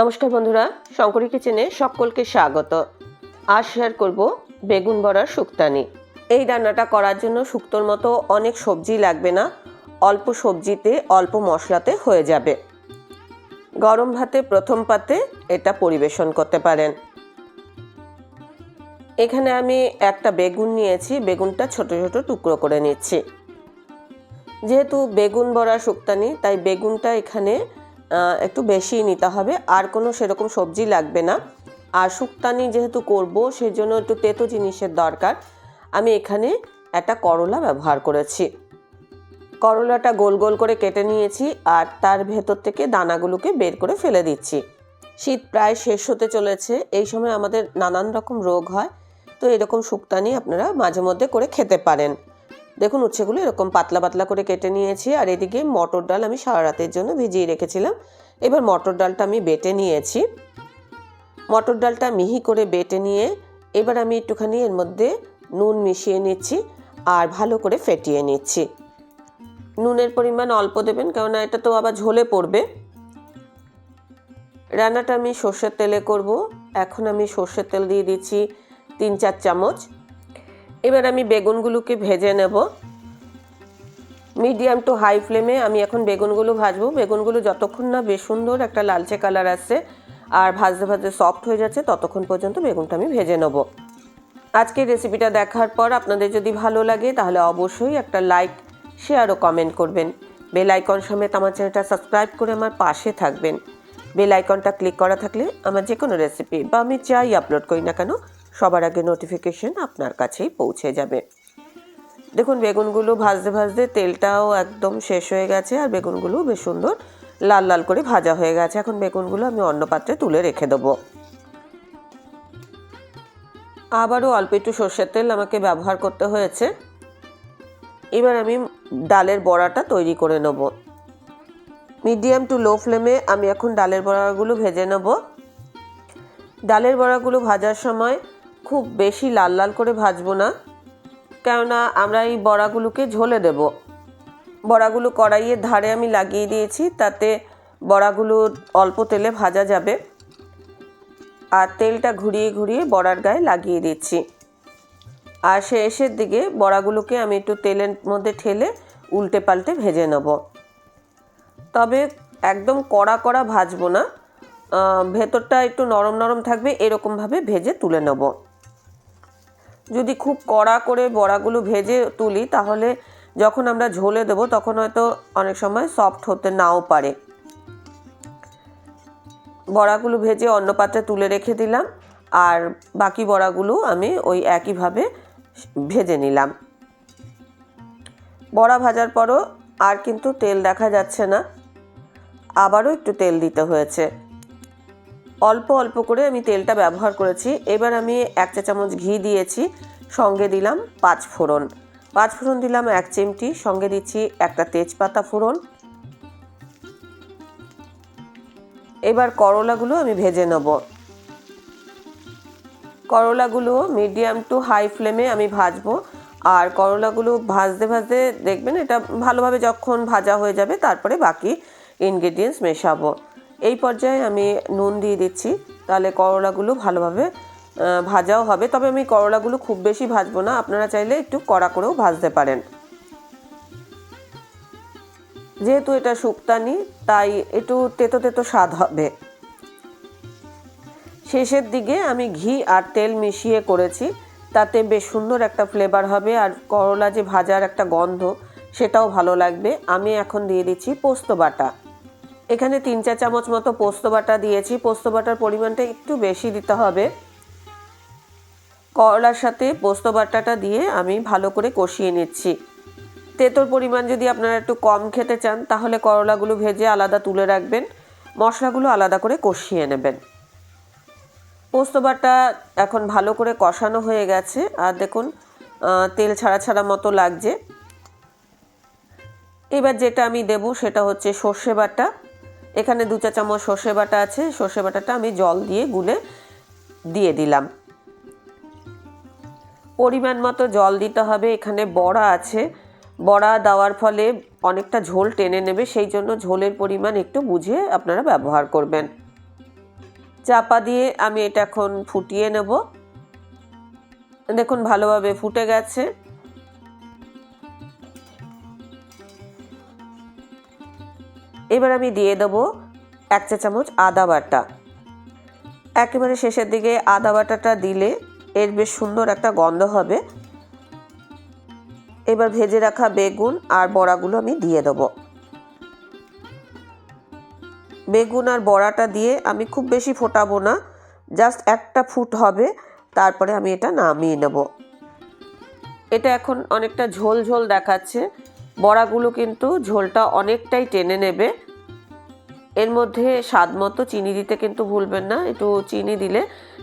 নমস্কার বন্ধুরা, শঙ্করী কিচেনে সকলকে স্বাগত। আজ শেয়ার করব বেগুন বড়ার শুক্তানি। এই রান্নাটা করার জন্য শুক্তোর মতো অনেক সবজি লাগবে না, অল্প সবজিতে, অল্প মশলাতে হয়ে যাবে। গরম ভাতে প্রথম পাতে এটা পরিবেশন করতে পারেন। এখানে আমি একটা বেগুন নিয়েছি, বেগুনটা ছোট ছোট টুকরো করে নিচ্ছি। যেহেতু বেগুন বড়া শুক্তানি, তাই বেগুনটা এখানে একটু বেশি নিতে হবে। আর কোনো সেরকম সবজি লাগবে না। আর শুক্তানি যেহেতু করব সেই জন্য একটু তেতো জিনিসের দরকার। আমি এখানে একটা করলা ব্যবহার করেছি। করলাটা গোল গোল করে কেটে নিয়েছি আর তার ভেতর থেকে দানাগুলোকে বের করে ফেলে দিচ্ছি। শীত প্রায় শেষ হতে চলেছে। এই সময় আমাদের নানান রকম রোগ হয়। তো এরকম শুক্তানি আপনারা মাঝে মধ্যে করে খেতে পারেন। দেখুন, উচ্ছেগুলো এরকম পাতলা পাতলা করে কেটে নিয়েছি, আর এদিকে মটর ডাল আমি সারা রাতের জন্য ভিজিয়ে রেখেছিলাম। এবার মটর ডালটা আমি বেটে নিয়েছি। মটর ডালটা মিহি করে বেটে নিয়ে এবার আমি একটুখানি এর মধ্যে নুন মিশিয়ে নিচ্ছি আর ভালো করে ফেটিয়ে নিচ্ছি। নুনের পরিমাণ অল্প দেবেন, কেননা এটা তো আবার ঝোলে পড়বে। রান্নাটা আমি সর্ষের তেলে করব। এখন আমি সর্ষের তেল দিয়ে দিচ্ছি তিন চার চামচ। এবার আমি বেগুনগুলোকে ভেজে নেব। মিডিয়াম টু হাই ফ্লেমে আমি এখন বেগুনগুলো ভাজবো। বেগুনগুলো যতক্ষণ না বেশ সুন্দর একটা লালচে কালার আসছে আর ভাজতে ভাজতে সফট হয়ে যাচ্ছে, ততক্ষণ পর্যন্ত বেগুনটা আমি ভেজে নেব। আজকের রেসিপিটা দেখার পর আপনাদের যদি ভালো লাগে, তাহলে অবশ্যই একটা লাইক শেয়ার ও কমেন্ট করবেন। বেল আইকন সমেত আমার চ্যানেলটা সাবস্ক্রাইব করে আমার পাশে থাকবেন। বেল আইকনটা ক্লিক করা থাকলে আমার যে কোনো রেসিপি বা আমি যাই আপলোড করি না কেন সবার আগে নোটিফিকেশন আপনার কাছেই পৌঁছে যাবে। দেখুন, বেগুনগুলো ভাজতে ভাজতে তেলটাও একদম শেষ হয়ে গেছে আর বেগুনগুলো বেশ সুন্দর লাল লাল করে ভাজা হয়ে গেছে। এখন বেগুনগুলো আমি অন্য পাত্রে তুলে রেখে দেবো। আবারও অল্প একটু সর্ষের তেল আমাকে ব্যবহার করতে হয়েছে। এবার আমি ডালের বড়াটা তৈরি করে নেব। মিডিয়াম টু লো ফ্লেমে আমি এখন ডালের বড়াগুলো ভেজে নেব। ডালের বড়াগুলো ভাজার সময় খুব বেশি লাল লাল করে ভাজবো না। কেননা আমরা এই বড়াগুলোকে ঝোলে দেব। বড়াগুলো কড়াইয়ের ধারে আমি লাগিয়ে দিয়েছি, তাতে বড়াগুলো অল্প তেলে ভাজা যাবে। আর তেলটা ঘুরিয়ে ঘুরিয়ে বড়ার গায়ে লাগিয়ে দিচ্ছি। আর শেষের দিকে বড়াগুলোকে আমি একটু তেলের মধ্যে ঠেলে উল্টে পাল্টে ভেজে নেব। তবে একদম কড়া কড়া ভাজবো না। ভেতরটা একটু নরম নরম থাকবে, এরকমভাবে ভেজে তুলে নেব। যদি খুব কড়া করে বড়াগুলো ভেজে তুলি, তাহলে যখন আমরা ঝোলে দেবো, তখন হয়তো অনেক সময় সফট হতে নাও পারে। বড়াগুলো ভেজে অন্য পাত্রে তুলে রেখে দিলাম, আর বাকি বড়াগুলো আমি ওই একইভাবে ভেজে নিলাম। বড়া ভাজার পরও আর কিন্তু তেল দেখা যাচ্ছে না। আবারও একটু তেল দিতে হয়েছে। অল্প অল্প করে আমি তেলটা ব্যবহার করেছি। এবার আমি এক চা চামচ ঘি দিয়েছি, সঙ্গে দিলাম পাঁচ ফোড়ন। পাঁচ ফোড়ন দিলাম এক চিমটি, সঙ্গে দিচ্ছি একটা তেজপাতা ফোড়ন। এবার করলাগুলো আমি ভেজে নেব। করলাগুলো মিডিয়াম টু হাই ফ্লেমে আমি ভাজবো। আর করলাগুলো ভাজতে ভাজতে দেখবেন এটা ভালোভাবে যখন ভাজা হয়ে যাবে, তারপরে বাকি ইনগ্রেডিয়েন্টস মেশাবো। এই পর্যায়ে আমি নুন দিয়ে দিচ্ছি। তাহলে করলাগুলো ভালোভাবে ভাজাও হবে। তবে আমি করলাগুলো খুব বেশি ভাজবো না। আপনারা চাইলে একটু কড়া করেও ভাজতে পারেন। যেহেতু এটা শুক্তানি, তাই একটু তেতো তেতো স্বাদ হবে। শেষের দিকে আমি ঘি আর তেল মিশিয়ে করেছি। তাতে বেশ সুন্দর একটা ফ্লেভার হবে। আর করলা যে ভাজার একটা গন্ধ, সেটাও ভালো লাগবে। আমি এখন দিয়ে দিচ্ছি পোস্ত বাটা। এখানে তিন চার চামচ মতো পোস্ত বাটা দিয়েছি। পোস্ত বাটার পরিমাণটা একটু বেশি দিতে হবে। করলার সাথে পোস্ত বাটাটা দিয়ে আমি ভালো করে কষিয়ে নিচ্ছি। তেঁতোর পরিমাণ যদি আপনারা একটু কম খেতে চান, তাহলে করলাগুলো ভেজে আলাদা তুলে রাখবেন। মশলাগুলো আলাদা করে কষিয়ে নেবেন। পোস্ত বাটা এখন ভালো করে কষানো হয়ে গেছে। আর দেখুন তেল ছাড়া ছাড়া মতো লাগছে। এবার যেটা আমি দেব সেটা হচ্ছে সর্ষে বাটা। এখানে দু চা চামচ সর্ষে বাটা আছে। সর্ষে বাটাটা আমি জল দিয়ে গুলে দিয়ে দিলাম। পরিমাণ মতো জল দিতে হবে। এখানে বড়া আছে। বড়া দেওয়ার ফলে অনেকটা ঝোল টেনে নেবে। সেই জন্য ঝোলের পরিমাণ একটু বুঝে আপনারা ব্যবহার করবেন। চাপা দিয়ে আমি এটা এখন ফুটিয়ে নেব। দেখুন, ভালোভাবে ফুটে গেছে। এবার আমি দিয়ে দেবো এক চা চামচ আদা বাটা। একেবারে শেষের দিকে আদা বাটাটা দিলে এর বেশ সুন্দর একটা গন্ধ হবে। এবার ভেজে রাখা বেগুন আর বড়াগুলো আমি দিয়ে দেবো। বেগুন আর বড়াটা দিয়ে আমি খুব বেশি ফোটাবো না, জাস্ট একটা ফুট হবে, তারপরে আমি এটা নামিয়ে নেব। এটা এখন অনেকটা ঝোল ঝোল দেখাচ্ছে। বড়াগুলো কিন্তু ঝোলটা অনেকটাই টেনে নেবে। এর মধ্যে স্বাদ মতো চিনি দিতে কিন্তু ভুলবেন না, একটু চিনি দিলে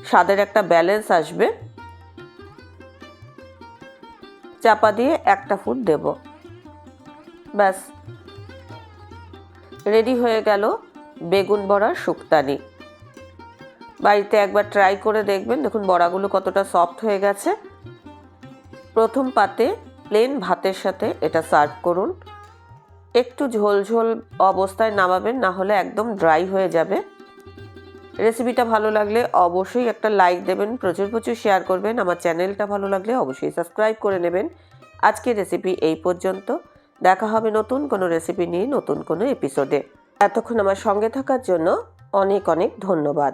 স্বাদের একটা ব্যালেন্স আসবে। চাপা দিয়ে একটা ফুট দেব। ব্যাস। রেডি হয়ে গেল বেগুন বড়ার শুক্তানি। বাড়িতে একবার ট্রাই করে দেখবেন, দেখুন বড়াগুলো কতটা সফট হয়ে গেছে। প্রথম পাতে প্লেন ভাতের সাথে এটা সার্ভ করুন। একটু ঝোল ঝোল অবস্থায় নামাবেন, না হলে একদম ড্রাই হয়ে যাবে। রেসিপিটা ভালো লাগলে অবশ্যই একটা লাইক দেবেন, প্রচুর প্রচুর শেয়ার করবেন, আমার চ্যানেলটা ভালো লাগলে অবশ্যই সাবস্ক্রাইব করে নেবেন। আজকের রেসিপি এই পর্যন্ত। দেখা হবে নতুন কোনো রেসিপি নিয়ে নতুন কোনো এপিসোডে। এতক্ষণ আমার সঙ্গে থাকার জন্য অনেক অনেক ধন্যবাদ।